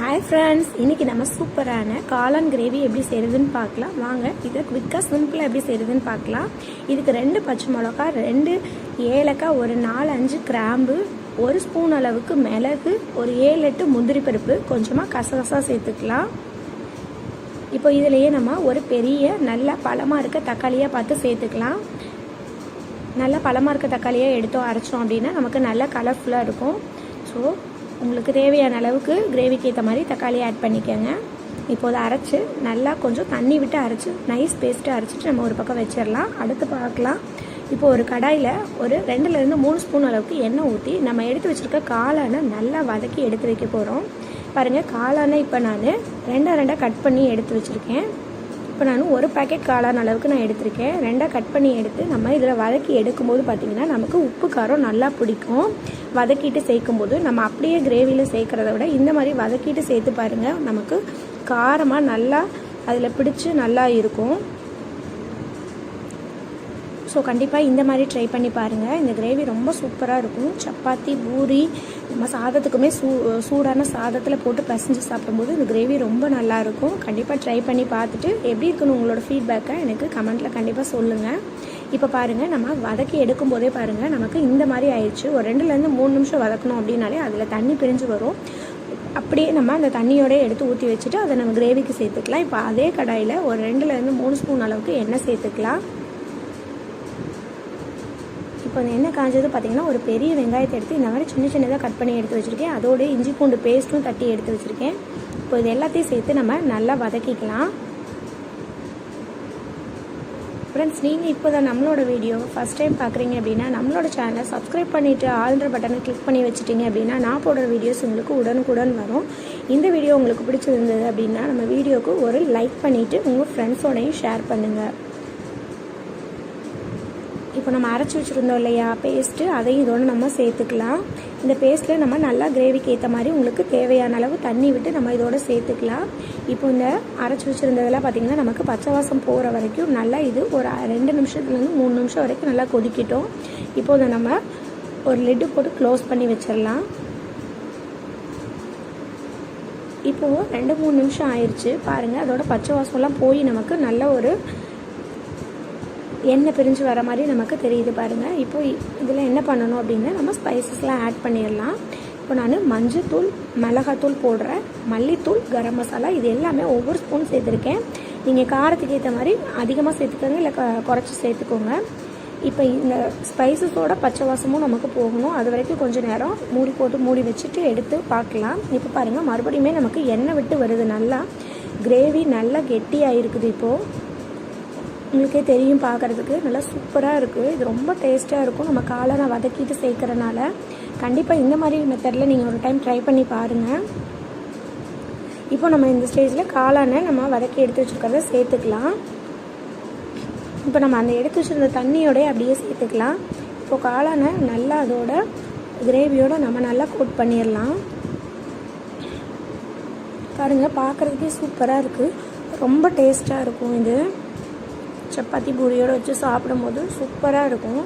Hi friends இன்றைக்கி நம்ம சூப்பரான காளான் கிரேவி எப்படி செய்கிறதுன்னு பார்க்கலாம். வாங்க இதை குவிக்காக சிம்பிளாக எப்படி செய்கிறதுன்னு பார்க்கலாம். இதுக்கு ரெண்டு பச்சை மிளகா ரெண்டு ஏலக்காய் ஒரு நாலு அஞ்சு கிராம்பு ஒரு ஸ்பூன் அளவுக்கு மிளகு ஒரு ஏழு எட்டு முந்திரி பருப்பு. கொஞ்சமாக கசகசா சேர்த்துக்கலாம். இப்போ இதுலேயே நம்ம ஒரு பெரிய நல்ல பழமாக இருக்க தக்காளியாக பார்த்து சேர்த்துக்கலாம். நல்ல பழமாக இருக்க தக்காளியாக எடுத்தோம் அரைச்சோம் அப்படின்னா நமக்கு நல்ல கலர்ஃபுல்லாக இருக்கும். ஸோ உங்களுக்கு தேவையான அளவுக்கு கிரேவிக்கு ஏற்ற மாதிரி தக்காளி ஆட் பண்ணிக்கோங்க. இப்போது அரைச்சி நல்லா கொஞ்சம் தண்ணி விட்டு அரைச்சி நைஸ் பேஸ்ட்டு அரைச்சிட்டு நம்ம ஒரு பக்கம் வச்சிடலாம். அடுத்து பார்க்கலாம். இப்போ ஒரு கடாயில் ஒரு ரெண்டுலேருந்து மூணு ஸ்பூன் அளவுக்கு எண்ணெய் ஊற்றி நம்ம எடுத்து வச்சுருக்க காளானை நல்லா வதக்கி எடுத்து வைக்க போகிறோம் பாருங்கள் காளானை இப்போ நான் ரெண்டாக ரெண்டாக கட் பண்ணி எடுத்து வச்சுருக்கேன். இப்போ நான் ஒரு பேக்கெட் காளான் அளவுக்கு நான் எடுத்திருக்கேன். ரெண்டாக கட் பண்ணி எடுத்து நம்ம இதில் வதக்கி எடுக்கும்போது பார்த்திங்கன்னா நமக்கு உப்பு காரம் நல்லா பிடிக்கும். வதக்கிட்டு சேர்க்கும்போது நம்ம அப்படியே கிரேவியில் சேர்க்குறத விட இந்த மாதிரி வதக்கிட்டு சேர்த்து பாருங்கள் நமக்கு காரமாக நல்லா அதில் பிடிச்சி நல்லா இருக்கும். ஸோ கண்டிப்பாக இந்த மாதிரி ட்ரை பண்ணி பாருங்கள் இந்த கிரேவி ரொம்ப சூப்பராக இருக்கும். சப்பாத்தி பூரி நம்ம சாதத்துக்குமே சூ சூடான சாதத்தில் போட்டு பசிஞ்சு சாப்பிடும்போது இந்த கிரேவி ரொம்ப நல்லாயிருக்கும் கண்டிப்பாக ட்ரை பண்ணி பார்த்துட்டு எப்படி இருக்குன்னு உங்களோட ஃபீட்பேக்கை எனக்கு கமெண்ட்டில் கண்டிப்பாக சொல்லுங்கள் இப்போ பாருங்கள் நம்ம வதக்கி எடுக்கும் போதே பாருங்கள் நமக்கு இந்த மாதிரி ஆயிடுச்சு. ஒரு ரெண்டுலேருந்து மூணு நிமிஷம் வதக்கணும் அப்படின்னாலே அதில் தண்ணி பிரிஞ்சு வரும். அப்படியே நம்ம அந்த தண்ணியோட எடுத்து ஊற்றி வச்சுட்டு அதை நம்ம கிரேவிக்கு சேர்த்துக்கலாம். இப்போ அதே கடாயில் ஒரு ரெண்டுலேருந்து மூணு ஸ்பூன் அளவுக்கு எண்ணெய் சேர்த்துக்கலாம். இப்போ என்ன காஞ்சது பார்த்திங்கன்னா ஒரு பெரிய வெங்காயத்தை எடுத்து இந்த மாதிரி சின்ன சின்னதாக கட் பண்ணி எடுத்து வச்சுருக்கேன். அதோட இஞ்சி பூண்டு பேஸ்ட்டும் தட்டி எடுத்து வச்சுருக்கேன். இப்போ இது எல்லாத்தையும் சேர்த்து நம்ம நல்லா வதக்கிக்கலாம். ஃப்ரெண்ட்ஸ் நீங்கள் இப்போ தான் நம்மளோட வீடியோ ஃபஸ்ட் டைம் பார்க்குறீங்க அப்படின்னா நம்மளோட சேனலை சப்ஸ்கிரைப் பண்ணிவிட்டு ஆல்ன்ற பட்டனை கிளிக் பண்ணி வச்சுட்டிங்க அப்படின்னா நான் போடுற வீடியோஸ் உங்களுக்கு உடனுக்குடன் வரும். இந்த வீடியோ உங்களுக்கு பிடிச்சிருந்தது அப்படின்னா நம்ம வீடியோவுக்கு ஒரு லைக் பண்ணிவிட்டு உங்கள் ஃப்ரெண்ட்ஸோடையும் ஷேர் பண்ணுங்கள் இப்போ நம்ம அரைச்சி வச்சுருந்தோம் இல்லையா பேஸ்ட்டு அதையும் இதோடு நம்ம சேர்த்துக்கலாம். இந்த பேஸ்ட்டில் நம்ம நல்லா கிரேவிக்கு ஏற்ற மாதிரி உங்களுக்கு தேவையான அளவு தண்ணி விட்டு நம்ம இதோட சேர்த்துக்கலாம். இப்போ இந்த அரைச்சி வச்சுருந்ததெல்லாம் பார்த்திங்கன்னா நமக்கு பச்சை வாசம் போகிற வரைக்கும் நல்லா இது ஒரு ரெண்டு நிமிஷத்துலேருந்து மூணு நிமிஷம் வரைக்கும் நல்லா கொதிக்கிட்டோம். இப்போ இதை நம்ம ஒரு லெட்டு போட்டு க்ளோஸ் பண்ணி வச்சிடலாம். இப்போது ரெண்டு மூணு நிமிஷம் ஆயிடுச்சு பாருங்கள் அதோட பச்சை வாசம்லாம் போய் நமக்கு நல்ல ஒரு எண்ணெய் பிரிஞ்சு வர மாதிரி நமக்கு தெரியுது பாருங்கள் இப்போ இதில் என்ன பண்ணணும் அப்படின்னா நம்ம ஸ்பைசஸ்லாம் ஆட் பண்ணிடலாம். இப்போ நான் மஞ்சத்தூள் மிளகாத்தூள் போடுறேன். மல்லித்தூள் கரம் மசாலா இது எல்லாமே ஒவ்வொரு ஸ்பூன் சேர்த்துருக்கேன். நீங்கள் காரத்துக்கு ஏற்ற மாதிரி அதிகமாக சேர்த்துக்கோங்க இல்லை குறைச்சி சேர்த்துக்கோங்க. இப்போ இந்த ஸ்பைசஸோட பச்சை வாசமும் நமக்கு போகணும். அது வரைக்கும் கொஞ்சம் நேரம் மூடி போட்டு மூடி வச்சுட்டு எடுத்து பார்க்கலாம். இப்போ பாருங்கள் மறுபடியுமே நமக்கு எண்ணெய் விட்டு வருது நல்லா. கிரேவி நல்லா கெட்டியாக இருக்குது இப்போது உங்களுக்கே தெரியும் பார்க்குறதுக்கு. நல்லா சூப்பராக இருக்குது இது ரொம்ப டேஸ்ட்டாக இருக்கும். நம்ம காளானை வதக்கிட்டு சேர்க்குறனால. கண்டிப்பாக இந்த மாதிரி மெத்தடில் நீங்கள் ஒரு டைம் ட்ரை பண்ணி பாருங்கள் இப்போ நம்ம இந்த ஸ்டேஜில் காளானை நம்ம வதக்கி எடுத்து வச்சுருக்கிறத சேர்த்துக்கலாம். இப்போ நம்ம அந்த எடுத்து வச்சுருந்த தண்ணியோடய அப்படியே சேர்த்துக்கலாம். இப்போது காளானை நல்லா அதோட கிரேவியோடு நம்ம நல்லா கோட் பண்ணிடலாம். பாருங்கள் பார்க்குறதுக்கே சூப்பராக இருக்குது ரொம்ப டேஸ்ட்டாக இருக்கும் இது. சப்பாத்தி பூரியோடு வச்சு சாப்பிடும்போது சூப்பராக இருக்கும்.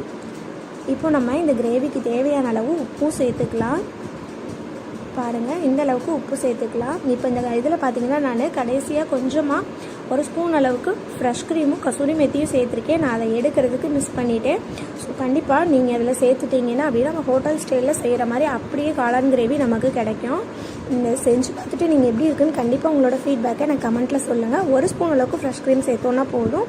இப்போ நம்ம இந்த கிரேவிக்கு தேவையான அளவு உப்பும் சேர்த்துக்கலாம். பாருங்கள் இந்த அளவுக்கு உப்பு சேர்த்துக்கலாம். இப்போ இந்த இதில் பார்த்தீங்கன்னா நான் கடைசியாக கொஞ்சமாக ஒரு ஸ்பூன் அளவுக்கு ஃப்ரெஷ் க்ரீமும் கசூரி மெத்தியும் சேர்த்துருக்கேன். நான் அதை எடுக்கிறதுக்கு மிஸ் பண்ணிவிட்டேன் ஸோ கண்டிப்பாக நீங்கள் அதில் சேர்த்துட்டிங்கன்னா அப்படின்னா நம்ம ஹோட்டல் ஸ்டைலில் செய்கிற மாதிரி அப்படியே காளான் கிரேவி நமக்கு கிடைக்கும். இந்த செஞ்சு பார்த்துட்டு நீங்கள் எப்படி இருக்குன்னு கண்டிப்பாக உங்களோட ஃபீட்பேக்கை எனக்கு கமெண்ட்டில் சொல்லுங்கள் ஒரு ஸ்பூன் அளவுக்கு ஃப்ரெஷ் க்ரீம் சேர்த்தோன்னா போதும்.